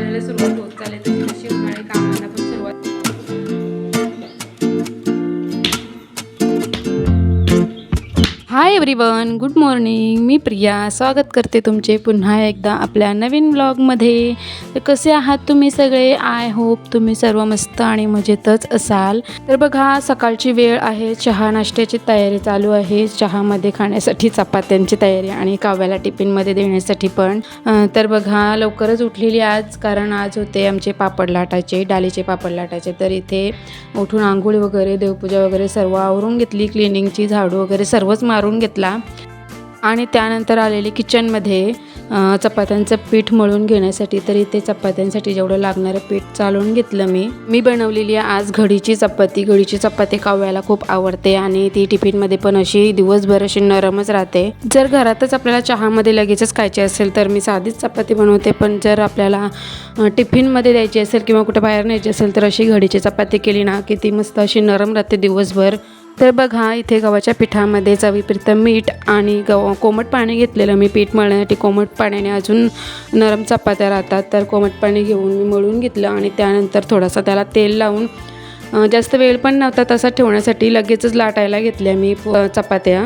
उन्हाळ्याला सुरुवात होत चालली तर तशी उन्हाळी हाय एव्हरीवन गुड मॉर्निंग मी प्रिया. स्वागत करते तुमचे पुन्हा एकदा आपल्या नवीन ब्लॉगमध्ये तर कसे आहात तुम्ही सगळे? आय होप तुम्ही सर्व मस्त आणि मजेतच असाल. तर बघा सकाळची वेळ आहे. चहा नाश्त्याची तयारी चालू आहे. चहामध्ये खाण्यासाठी चपात्यांची तयारी आणि काव्याला टिफिनमध्ये देण्यासाठी पण. तर बघा लवकरच उठलेली आज. कारण आज होते आमचे पापड लाटायचे डालीचे पापड लाटायचे. तर इथे उठून आंघोळी वगैरे देवपूजा वगैरे सर्व आवरून घेतली. क्लिनिंगची झाडू वगैरे सर्वच मारून घेतली. आणि त्यानंतर आलेले किचनमध्ये चपात्यांचं पीठ मळून घेण्यासाठी तर इथे चपात्यांसाठी जेवढं लागणारं पीठ चालवून घेतलं मी. मी बनवलेली आहे आज घडीची चपाती. घडीची चपाती काव्याला खूप आवडते आणि ती टिफिनमध्ये पण अशी दिवसभर अशी नरमच राहते. जर घरातच आपल्याला चहामध्ये लगेचच खायची असेल तर मी साधीच चपाती बनवते. पण जर आपल्याला टिफिनमध्ये द्यायची असेल किंवा कुठं बाहेर न्यायची असेल तर अशी घडीची चपाती केली ना की ती मस्त अशी नरम राहते दिवसभर. तर बघा इथे गव्हाच्या पिठामध्ये चवीपुरतं मीठ आणि गव कोमट पाणी घेतलेलं मी पीठ मळण्यासाठी कोमट पाण्याने अजून नरम चपात्या राहतात. तर कोमट पाणी घेऊन मी मळून घेतलं आणि त्यानंतर थोडासा त्याला तेल लावून जास्त वेळ पण नव्हता तसा ठेवण्यासाठी लगेचच लाटायला घेतल्या मी प- चपात्या.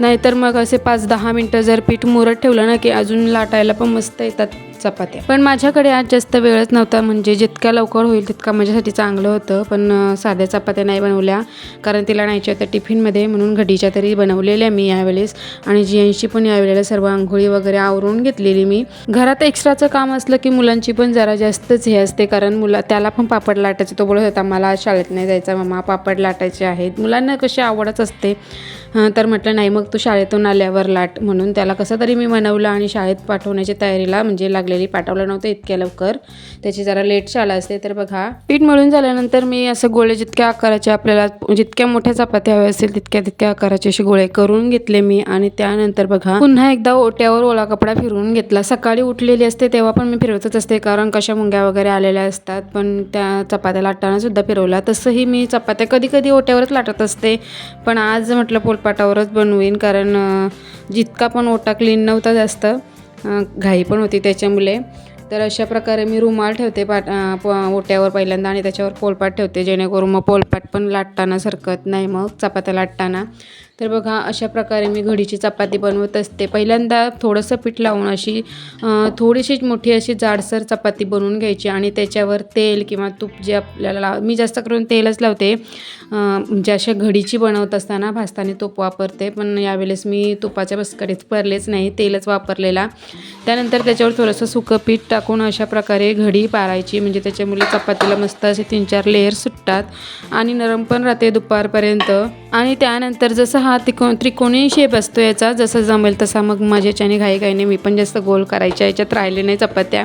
नाहीतर मग असे पाच दहा मिनटं जर पीठ मुरत ठेवलं ना की अजून लाटायला पण मस्त येतात. चपात्या. पण माझ्याकडे आज जास्त वेळच नव्हता म्हणजे जितक्या लवकर होईल तितका माझ्यासाठी चांगलं होतं. पण साध्या चपात्या नाही बनवल्या कारण तिला न्यायच्या होत्या टिफिनमध्ये म्हणून घडीच्या तरी बनवलेल्या मी यावेळेस. आणि जियांशी पण यावेळेला सर्व आंघोळी वगैरे आवरून घेतलेली मी. घरात एक्स्ट्राचं काम असलं की मुलांची पण जरा जास्तच हे असते कारण मुला त्याला पण पापड लाटायचं तो बोलत होता मला शाळेत नाही जायचा मामा पापड लाटायचे आहेत. मुलांना कशी आवडच असते. तर म्हटलं नाही मग तू शाळेतून आल्यावर लाट म्हणून. त्याला कसं तरी मी म्हणवलं आणि शाळेत पाठवण्याच्या तयारीला म्हणजे लागलेली पाठवलं नव्हतं इतक्या लवकर. त्याची जरा लेट शाळा असते तर बघा. पीठ मळून झाल्यानंतर मी असं गोळे जितक्या आकाराचे आपल्याला जितक्या मोठ्या चपात्या हव्या असेल तितक्या तितक्या आकाराचे असे गोळे करून घेतले मी. आणि त्यानंतर बघा पुन्हा एकदा ओट्यावर ओला कपडा फिरवून घेतला. सकाळी उठलेली असते तेव्हा पण मी फिरवतच असते कारण कशा मुंग्या वगैरे आलेल्या असतात. पण त्या चपात्या लाटताना सुद्धा फिरवला. तसंही मी चपात्या कधी कधी ओट्यावरच लाटत असते. पण आज म्हटलं पोलपाटावरच बनवीन कारण जितका पण ओटा क्लीन नव्हता जास्त घाई पण होती त्याच्यामुळे. तर अशा प्रकारे मी रुमाल ठेवते पाट प- ओट्यावर पहिल्यांदा आणि त्याच्यावर पोलपाट ठेवते जेणेकरून मग पोलपाट पण लाटताना सरकत नाही मग चपात्या लाटताना. तर बघा अशा प्रकारे मी घडीची चपाती बनवत असते. पहिल्यांदा थोडंसं पीठ लावून अशी थोडीशीच थोडीशी मोठी अशी जाडसर चपाती बनवून घ्यायची आणि त्याच्यावर तेल किंवा तूप जे आपल्याला लाव मी जास्त करून तेलच लावते. म्हणजे अशा घडीची बनवत असताना भाजताना तूप वापरते पण यावेळेस मी तुपाच्या बसकडीत परलेच नाही तेलच वापरलेला. त्यानंतर त्याच्यावर थोडंसं सुकं पीठ टाकून अशा प्रकारे घडी पारायची म्हणजे त्याच्यामुळे चपातीला मस्त असे तीन चार लेअर सुटतात. आणि नरम पण राहते दुपारपर्यंत. आणि त्यानंतर जसं हा त्रिको त्रिकोणी शेप असतो याचा. जसं जमेल तसा मग माझ्याच्याने घाई घाईने मी पण जास्त गोल करायच्या. याच्यात राहिले नाही चपात्या.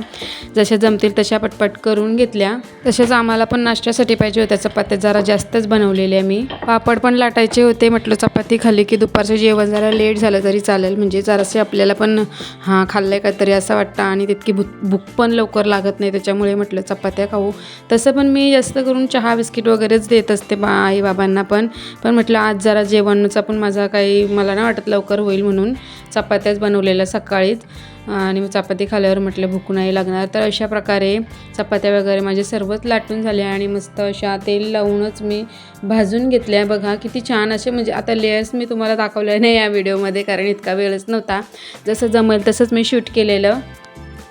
जशा जमतील तशा पटपट करून घेतल्या. तसेच आम्हाला पण नाश्त्यासाठी पाहिजे होत्या चपात्या. जरा जास्तच बनवलेल्या मी. पापड पण लाटायचे होते. म्हटलं चपाती खाल्ली की दुपारचं जेवण जरा लेट झालं तरी चालेल. म्हणजे जरासे आपल्याला पण हां खाल्लं आहे काहीतरी असं वाटतं. आणि तितकी भूक भूक पण लवकर लागत नाही. त्याच्यामुळे म्हटलं चपात्या खाऊ. तसं पण मी जास्त करून चहा बिस्किट वगैरेच देत असते बा आई बाबांना पण. पण म्हटलं आज जरा जेवणाचा पण माझा काही मला ना वाटत लवकर होईल म्हणून चपात्याच बनवलेल्या सकाळीच. आणि मग चपाती खाल्यावर म्हटलं भूक नाही लागणार. तर अशा प्रकारे चपात्या वगैरे माझे सर्वच लाटून झाले आणि मस्त अशा तेल लावूनच मी भाजून घेतल्या. बघा किती छान असे म्हणजे आता लेयर्स मी तुम्हाला दाखवले नाही या व्हिडिओमध्ये कारण इतका वेळच नव्हता. जसं जमेल तसंच मी शूट केलेलं.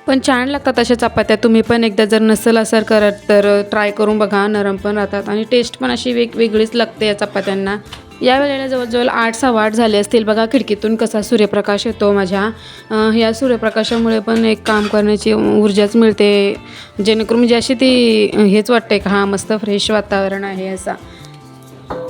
पण छान लागतात अशा चपात्या. तुम्ही पण एकदा जर नसेल असर करत तर ट्राय करून बघा. नरम पण राहतात आणि टेस्ट पण अशी वेगवेगळीच लागते या चपात्यांना. या वेळेला जवळजवळ आठ सहा आठ झाले असतील. बघा खिडकीतून कसा सूर्यप्रकाश येतो माझ्या. ह्या या सूर्यप्रकाशामुळे पण एक काम करण्याची ऊर्जाच मिळते. जेणेकरून म्हणजे अशी ती हेच वाटते का हा मस्त फ्रेश वातावरण आहे असा.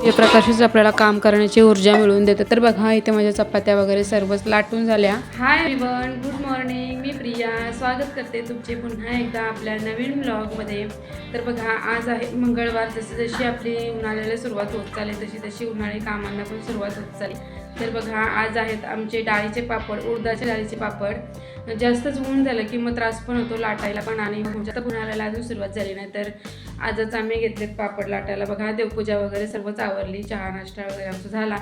हे प्रकाशच आपल्याला काम करण्याची ऊर्जा मिळवून देतं तर बघा इथे माझ्या चपात्या वगैरे सर्वच लाटून झाल्या. हाय एव्हरीवन गुड मॉर्निंग मी प्रिया. स्वागत करते तुमचे पुन्हा एकदा आपल्या नवीन ब्लॉगमध्ये तर बघा आज आहे मंगळवार. जशी जशी आपली उन्हाळ्याला सुरुवात होत चालली तशी तशी उन्हाळी कामांना पण सुरुवात होत चालली. तर बघा आज आहेत आमचे डाळीचे पापड उडदाचे डाळीचे पापड. जास्तच ऊन झालं की मग त्रास पण होतो लाटायला पण आणि तर उन्हाळ्याला अजून सुरुवात झाली नाही. तर आजच आम्ही घेतलेत पापड लाटायला. बघा देवपूजा वगैरे सर्वच आवरली चहा नाश्ता वगैरे आमचा झाला.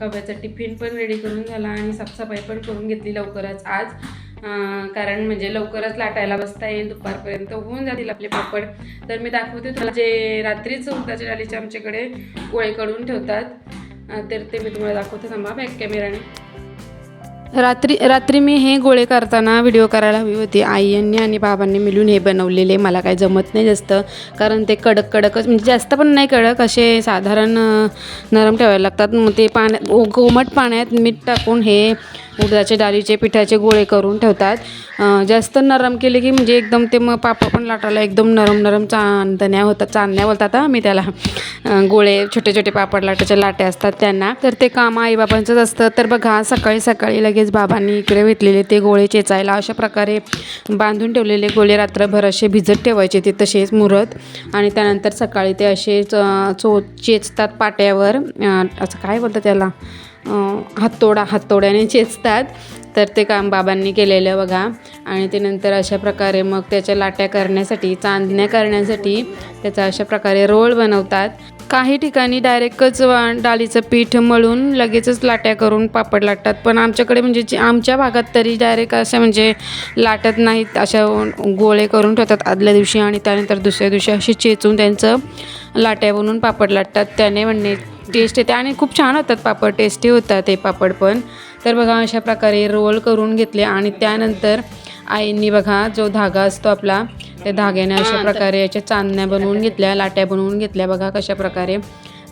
कव्याचा टिफिन पण रेडी करून झाला आणि साफसफाई पण करून घेतली लवकरच आज. कारण म्हणजे लवकरच लाटायला बसता येईल दुपारपर्यंत होऊन जातील आपले पापड. तर मी दाखवते तुला जे रात्रीच उडदाच्या डालीचे आमच्याकडे गोळे करून ठेवतात. तर ते मी तुम्हाला दाखवते थांबा बॅक कॅमेराने रात्री रात्री मी हे गोळे करताना व्हिडिओ करायला हवी होती. आई यांनी आणि बाबांनी मिळून हे बनवलेले. मला काही जमत नाही जास्त. कारण ते कडक कडकच म्हणजे जास्त पण नाही कडक. असे साधारण नरम ठेवायला लागतात. मग ते पाण्यात ओ- कोमट पाण्यात मीठ टाकून हे उडदाच्या डाळीचे पिठाचे गोळे करून ठेवतात. जास्त नरम केले की म्हणजे एकदम ते मग पापड पण लाटायला एकदम नरम नरम चांदण्या होतात चांदण्या बोलतात आम्ही मी त्याला. गोळे छोटे छोटे पापड लाटाच्या लाटे असतात त्यांना. तर ते काम आईबाबांचंच असतं. तर बघा सकाळी सकाळी लगेच बाबांनी इकडे घेतलेले ते गोळे चेचायला अशा प्रकारे बांधून ठेवलेले गोळे रात्रभर असे भिजत ठेवायचे ते तसेच मुरत. आणि त्यानंतर सकाळी ते असे चो चेचतात पाट्यावर. असं काय बोलतात त्याला? हातोडा हातोड्याने चेचतात. तर ते काम बाबांनी केलेलं बघा. आणि ते नंतर अशा प्रकारे मग त्याच्या लाट्या करण्यासाठी चांदण्या करण्यासाठी त्याचा अशा प्रकारे रोळ बनवतात. काही ठिकाणी डायरेक्टच वा- डाळीचं पीठ मळून लगेचच लाट्या करून पापड लाटतात. पण आमच्याकडे म्हणजे आमच्या भागात तरी डायरेक्ट अशा म्हणजे लाटत नाहीत. अशा गोळे करून ठेवतात आदल्या दिवशी आणि त्यानंतर दुसऱ्या दिवशी असे चेचून त्यांचं लाट्या बनवून पापड लाटतात. त्याने म्हणजे टेस्ट येते आणि खूप छान होतात पापड टेस्टी होतात ते पापड पण. तर बघा अशा प्रकारे रोल करून घेतले आणि त्यानंतर आईंनी बघा जो धागा असतो आपला त्या धाग्याने अशा प्रकारे याच्या चांदण्या बनवून घेतल्या लाट्या बनवून घेतल्या बघा कशा प्रकारे.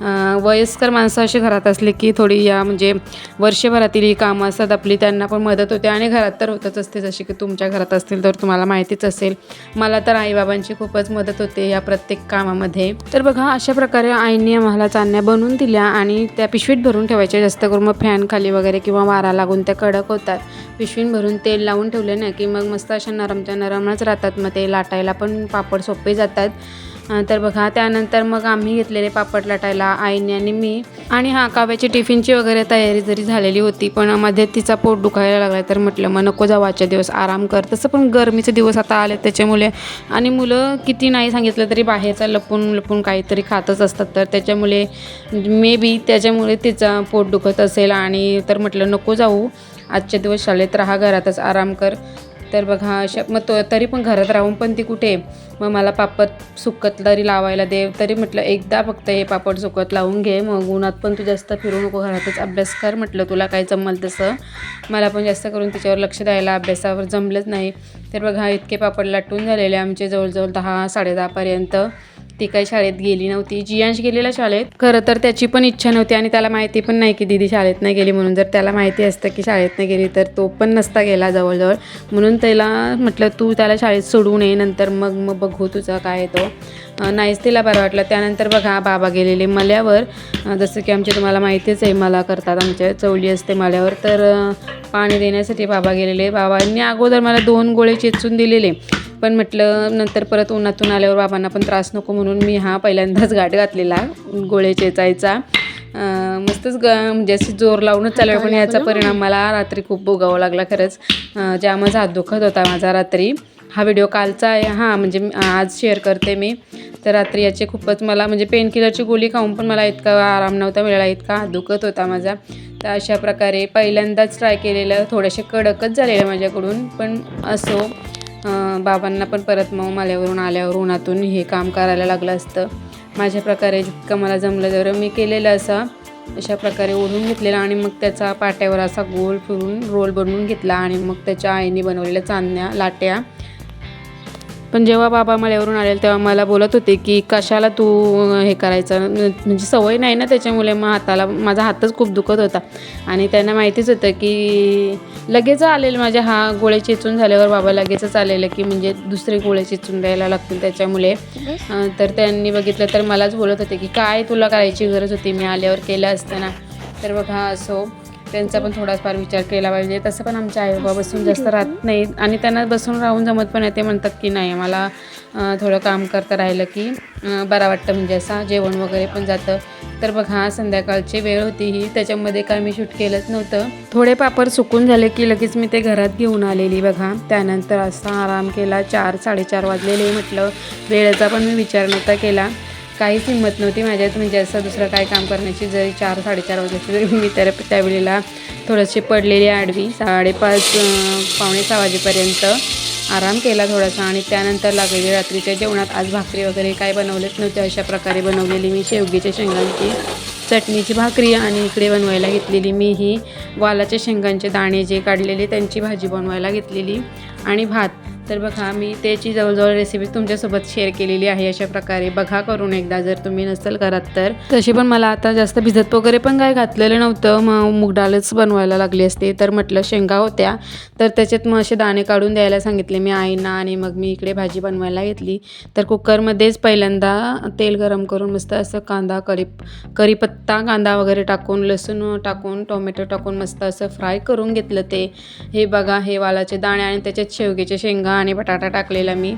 वयस्कर माणसं अशी घरात असले की थोडी या म्हणजे वर्षभरातील ही कामं असतात आपली त्यांना पण मदत होते आणि घरात तर होतच असते. जशी की तुमच्या घरात असतील तर तुम्हाला माहितीच असेल. मला तर आईबाबांची खूपच मदत होते या प्रत्येक कामामध्ये. तर बघा अशा प्रकारे आईने आम्हाला चांदण्या बनवून दिल्या आणि त्या पिशवीत भरून ठेवायच्या. जास्त करून मग फॅन खाली वगैरे किंवा वारा लागून त्या कडक होतात. पिशवीन भरून तेल लावून ठेवले ना की मग मस्त अशा नरमच्या नरमच राहतात. मग ते लाटायला पण पापड सोपे जातात. तर बघा त्यानंतर मग आम्ही घेतलेले पापड लाटायला आईने आणि मी. आणि हा काव्याची टिफिनची वगैरे तयारी जरी झालेली होती पण मध्ये तिचा पोट दुखायला लागला. तर म्हटलं मग नको जाऊ आजच्या दिवस आराम कर. तसं पण गरमीचे दिवस आता आले त्याच्यामुळे. आणि मुलं किती नाही सांगितलं तरी बाहेरचा लपून लपून काहीतरी खातच असतात. तर त्याच्यामुळे मे बी त्याच्यामुळे तिचा पोट दुखत असेल. आणि तर म्हटलं नको जाऊ आजच्या दिवस शाळेत राहा घरातच आराम कर. तर बघा अशा मग तो तरी पण घरात राहून पण ती कुठे? मग मला पापड सुकत तरी लावायला दे. तरी म्हटलं एकदा फक्त हे पापड सुकत लावून घे. मग उन्हात पण तू जास्त फिरू नको. घरातच अभ्यास कर म्हटलं तुला काय जमल तसं? मला पण जास्त करून तिच्यावर लक्ष द्यायला अभ्यासावर जमलंच नाही. तर बघा इतके पापड लाटून झालेले आमचे जवळजवळ दहा साडेदहापर्यंत ती काही शाळेत गेली नव्हती. जियांश गेलेला शाळेत. खरं तर त्याची पण इच्छा नव्हती आणि त्याला माहिती पण नाही की दिदी शाळेत नाही गेली म्हणून. जर त्याला माहिती असतं की शाळेत नाही गेली तर तो पण नसता गेला जवळजवळ. म्हणून त्याला म्हटलं तू त्याला शाळेत सोडू नये नंतर मग मग बघू तुझा काय तो. नाहीच तिला बरं वाटलं. त्यानंतर बघा बाबा गेलेले मल्यावर. जसं की आमचे तुम्हाला माहितीच आहे मला करतात आमच्या चवली असते मल्यावर. तर पाणी देण्यासाठी बाबा गेलेले. बाबांनी अगोदर मला दोन गोळे चेचून दिलेले. पण म्हटलं नंतर परत उन्हातून आल्यावर बाबांना पण त्रास नको म्हणून मी हा पहिल्यांदाच गाठ घातलेला गोळे चेचायचा. मस्तच ग म्हणजे असे जोर लावूनच चालू पण याचा परिणाम मला रात्री खूप भोगावा लागला खरंच. ज्या माझा हात दुखत होता माझा रात्री हा व्हिडिओ कालचा आहे हां म्हणजे आज शेअर करते मी. तर रात्री याचे खूपच मला म्हणजे पेनकिलरची गोळी खाऊन पण मला इतका आराम नव्हता मिळाला इतका हात दुखत होता माझा. तर अशा प्रकारे पहिल्यांदाच ट्राय केलेलं थोडेसे कडकच झालेलं माझ्याकडून पण असो बाबांना पण परत मग माल्यावरून आल्यावर उन्हातून हे काम करायला लागलं असतं. माझ्या प्रकारे जितकं मला जमलं जर मी केलेलं असं. अशा प्रकारे ओढून घेतलेला आणि मग त्याचा पाट्यावर असा गोल फिरून रोल बनवून घेतला आणि मग त्याच्या आईने बनवलेल्या चांदण्या लाट्या पण जेव्हा बाबा मल्यावरून आले तेव्हा मला बोलत होते की कशाला तू हे करायचं? म्हणजे सवय नाही ना त्याच्यामुळे मग हाताला माझा हातच खूप दुखत होता. आणि त्यांना माहितीच होतं की लगेच आलेलं माझ्या हा गोळे चेचून झाल्यावर बाबा लगेचच आलेलं की म्हणजे दुसरे गोळे चेचून द्यायला लागतील त्याच्यामुळे. तर त्यांनी बघितलं तर मलाच बोलत होते की काय तुला करायची गरज होती? मी आल्यावर केलं असताना तर बघा असो त्यांचा पण थोडाफार विचार केला पाहिजे. तसं पण आमच्या आई बाबा बसून जास्त राहत नाहीत आणि त्यांना बसून राहून जमत पण आहे ते म्हणतात की नाही मला थोडं काम करता राहिलं की बरं वाटतं म्हणजे असं जेवण वगैरे पण जातं. तर बघा संध्याकाळची वेळ होती ही त्याच्यामध्ये काय मी शूट केलंच नव्हतं. थोडे पापड सुकून झाले की लगेच मी ते घरात घेऊन आलेली बघा. त्यानंतर असा आराम केला चार साडेचार वाजलेले म्हटलं. वेळेचा पण मी विचार नव्हता केला. काहीच हिंमत नव्हती माझ्यात म्हणजे असं दुसरं काय काम करण्याची जरी चार साडेचार वाजायची तरी मी तर त्यावेळेला थोडेसे पडलेली आडवी. साडेपाच पावणे सहा वाजेपर्यंत आराम केला थोडासा आणि त्यानंतर लागलेली रात्रीच्या जेवणात आज भाकरी वगैरे काय बनवलेच नव्हते अशा प्रकारे बनवलेली मी शेवगीच्या शेंगांची चटणीची भाकरी आणि इकडे बनवायला घेतलेली मी ही वालाच्या शेंगांचे दाणे जे काढलेले त्यांची भाजी बनवायला घेतलेली आणि भात. तर बघा मी त्याची जवळजवळ रेसिपी तुमच्यासोबत शेअर केलेली आहे अशा प्रकारे. बघा करून एकदा जर तुम्ही नसेल करत तर. तशी पण मला आता जास्त भिजत वगैरे पण काय घातलेलं नव्हतं. मग मूग डाळच बनवायला लागली असते. तर म्हटलं शेंगा होत्या. तर त्याच्यात मग असे दाणे काढून द्यायला सांगितले. मी आईंना आणि मग मी इकडे भाजी बनवायला घेतली. तर कुकरमध्येच पहिल्यांदा तेल गरम करून मस्त असं कांदा करी करीपत्ता कांदा वगैरे टाकून लसूण टाकून टोमॅटो टाकून मस्त असं फ्राय करून घेतलं ते. हे बघा हे वालाचे दाणे आणि त्याच्यात शेवग्याच्या शेंगा आणि बटाटा टाकलेला मी.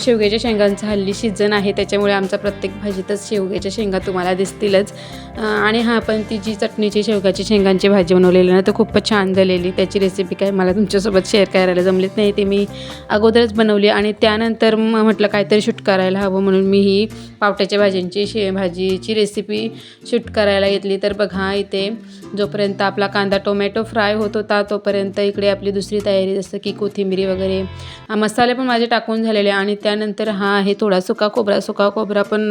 शेवग्याच्या शेंगांचं हल्ली सीझन आहे त्याच्यामुळे आमचा प्रत्येक भाजीतच शेवग्याच्या शेंगा तुम्हाला दिसतीलच. आणि हा पण ती जी चटणीची शेवग्याची शेंगांची भाजी बनवलेली ना तर खूपच छान झालेली. त्याची रेसिपी काय मला तुमच्यासोबत शेअर करायला जमलीच नाही. ते मी अगोदरच बनवली आणि त्यानंतर मग म्हटलं काहीतरी शूट करायला हवं म्हणून मी ही पावट्याच्या भाज्यांची शे भाजीची रेसिपी शूट करायला घेतली. तर बघा इथे जोपर्यंत आपला कांदा टोमॅटो फ्राय होत होता तोपर्यंत इकडे आपली दुसरी तयारी जसं की कोथिंबिरी वगैरे. हा मसाले पण माझे टाकून झालेले आणि त्यानंतर हा आहे थोडा सुका खोबरा. सुका खोबरा पण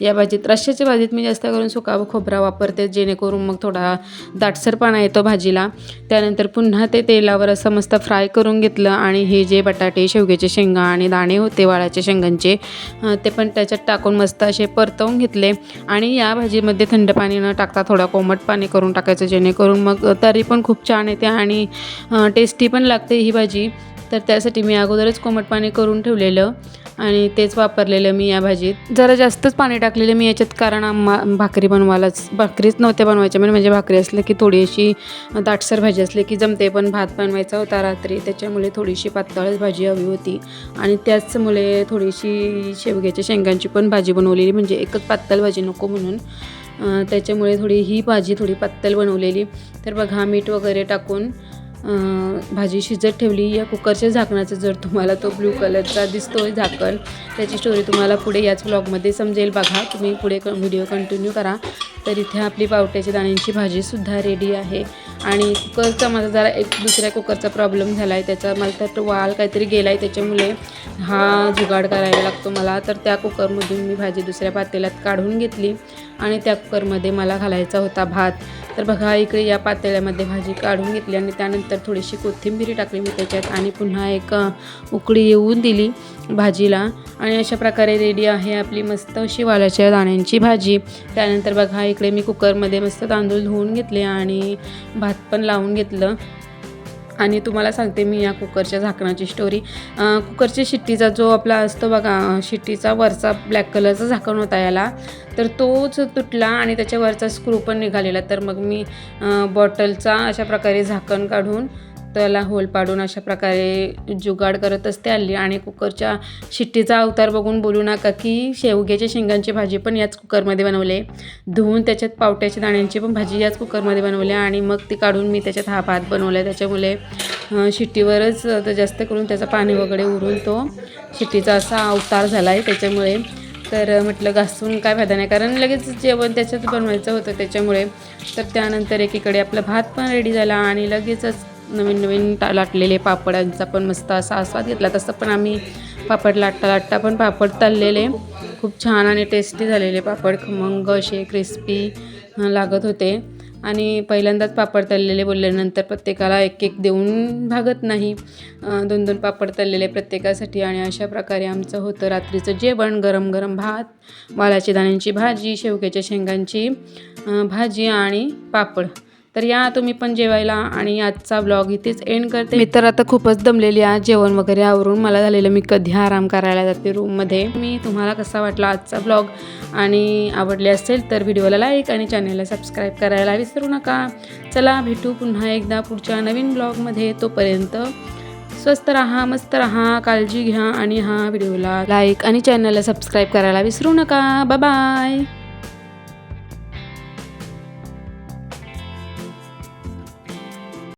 या भाजीत रश्श्याच्या भाजीत मी जास्त करून सुका खोबरा वापरते जेणेकरून मग थोडा दाटसरपणा येतो भाजीला. त्यानंतर पुन्हा ते तेलावर असं मस्त फ्राय करून घेतलं आणि हे जे बटाटे शेवग्याचे शेंगा आणि दाणे होते वाळाच्या शेंगांचे ते पण त्याच्यात टाकून मस्त असे परतवून घेतले. आणि या भाजीमध्ये थंड पाणी न टाकता थोडा कोमट पाणी करून टाकायचं जेणेकरून मग तरी पण खूप छान येते आणि टेस्टी पण लागते ही भाजी. तर त्यासाठी मी अगोदरच कोमट पाणी करून ठेवलेलं आणि तेच वापरलेलं मी या भाजीत. जरा जास्तच पाणी टाकलेलं मी याच्यात कारण आम्हा भाकरी बनवायलाच भाकरीच नव्हत्या बनवायच्या म्हणजे म्हणजे भाकरी असले की थोडी अशी दाटसर भाजी असली की जमते पण भात बनवायचा होता रात्री त्याच्यामुळे थोडीशी पातळच भाजी हवी होती. आणि त्याचमुळे थोडीशी शेवग्याच्या शेंगांची पण भाजी बनवलेली म्हणजे एकच पातळ भाजी नको म्हणून. त्याच्यामुळे थोडी ही भाजी थोडी पातळ बनवलेली. तर बघा मीठ वगैरे टाकून भाजी शिजत ठेवली या कुकरच्या झाकणाचं जर तुम्हाला तो ब्ल्यू कलरचा दिसतोय झाकण त्याची स्टोरी तुम्हाला पुढे याच ब्लॉगमध्ये समजेल बघा. तुम्ही पुढे क व्हिडिओ कंटिन्यू करा. तर इथे आपली पावट्याच्या दाण्यांची भाजीसुद्धा रेडी आहे. आणि कुकरचा माझा जरा एक दुसऱ्या कुकरचा प्रॉब्लेम झाला आहे त्याचा मला तर वाल काहीतरी गेला आहे त्याच्यामुळे हा जुगाड करायला लागतो मला. तर त्या कुकरमधून मी भाजी दुसऱ्या पातेल्यात काढून घेतली आणि त्या कुकरमध्ये मला घालायचा होता भात. तर बघा इकडे या पातेल्यामध्ये भाजी काढून घेतली आणि त्यानंतर थोडीशी कोथिंबिरी टाकली मी त्याच्यात आणि पुन्हा एक उकळी येऊन दिली भाजीला. आणि अशा प्रकारे रेडी आहे आपली मस्त अशी वालाच्या दाण्यांची भाजी. त्यानंतर बघा इकडे मी कुकरमध्ये मस्त तांदूळ धुवून घेतले आणि भात पण लावून घेतलं. आणि तुम्हाला सांगते मी या कुकरच्या झाकणाची स्टोरी कुकरच्या शिट्टीचा जो आपला असतो बघा शिट्टीचा वरचा ब्लॅक कलरचा झाकण होता याला तर तोच तुटला आणि त्याच्यावरचा स्क्रू पण निघालेला. तर मग मी बॉटलचा अशा प्रकारे झाकण काढून त्याला होल पाडून अशा प्रकारे जुगाड करत असते हल्ली. आणि कुकरच्या शिट्टीचा अवतार बघून बोलू नका की शेवग्याच्या शेंगांची भाजी पण याच कुकरमध्ये बनवले. धुवून त्याच्यात पावट्याच्या दाण्यांची पण भाजी याच कुकरमध्ये बनवली आणि मग ती काढून मी त्याच्यात हा भात बनवला त्याच्यामुळे शिट्टीवरच जास्त करून त्याचं पाणी वगैरे उरून तो शिट्टीचा असा अवतार झाला आहे त्याच्यामुळे तर म्हटलं घासून काय फायदा नाही. कारण लगेच जेवण त्याच्यात बनवायचं होतं त्याच्यामुळे. तर त्यानंतर एकीकडे आपला भात पण रेडी झाला. आणि लगेचच नवीन नवीन टा लाटलेले पापडांचा पण मस्त असा आस्वाद घेतला. तसं पण आम्ही पापड लाटता लाटता पण पापड तळलेले खूप छान आणि टेस्टी झालेले पापड. खमंग असे क्रिस्पी लागत होते. आणि पहिल्यांदाच पापड तळलेले बोलल्यानंतर प्रत्येकाला एक एक देऊन भागत नाही. दोन दोन पापड तळलेले प्रत्येकासाठी आणि अशा प्रकारे आमचं होतं रात्रीचं जेवण. गरम गरम भात वालाच्या दाण्यांची भाजी शेवग्याच्या शेंगांची भाजी आणि पापड. तर या तुम्ही पण जेवायला आणि आजचा ब्लॉग इथेच एंड करते. मी तर आता खूपच दमलेली आहे जेवण वगैरे आवरून. मला झालेलं मी कधी आराम करायला जाते रूममध्ये मी तुम्हाला कसा वाटला आजचा ब्लॉग आणि आवडले असेल तर व्हिडिओला लाईक आणि चॅनलला सबस्क्राईब करायला विसरू नका. चला भेटू पुन्हा एकदा पुढच्या नवीन ब्लॉगमध्ये तोपर्यंत स्वस्त राहा मस्त राहा काळजी घ्या आणि हा व्हिडिओला लाईक आणि चॅनलला सबस्क्राईब करायला विसरू नका. बाय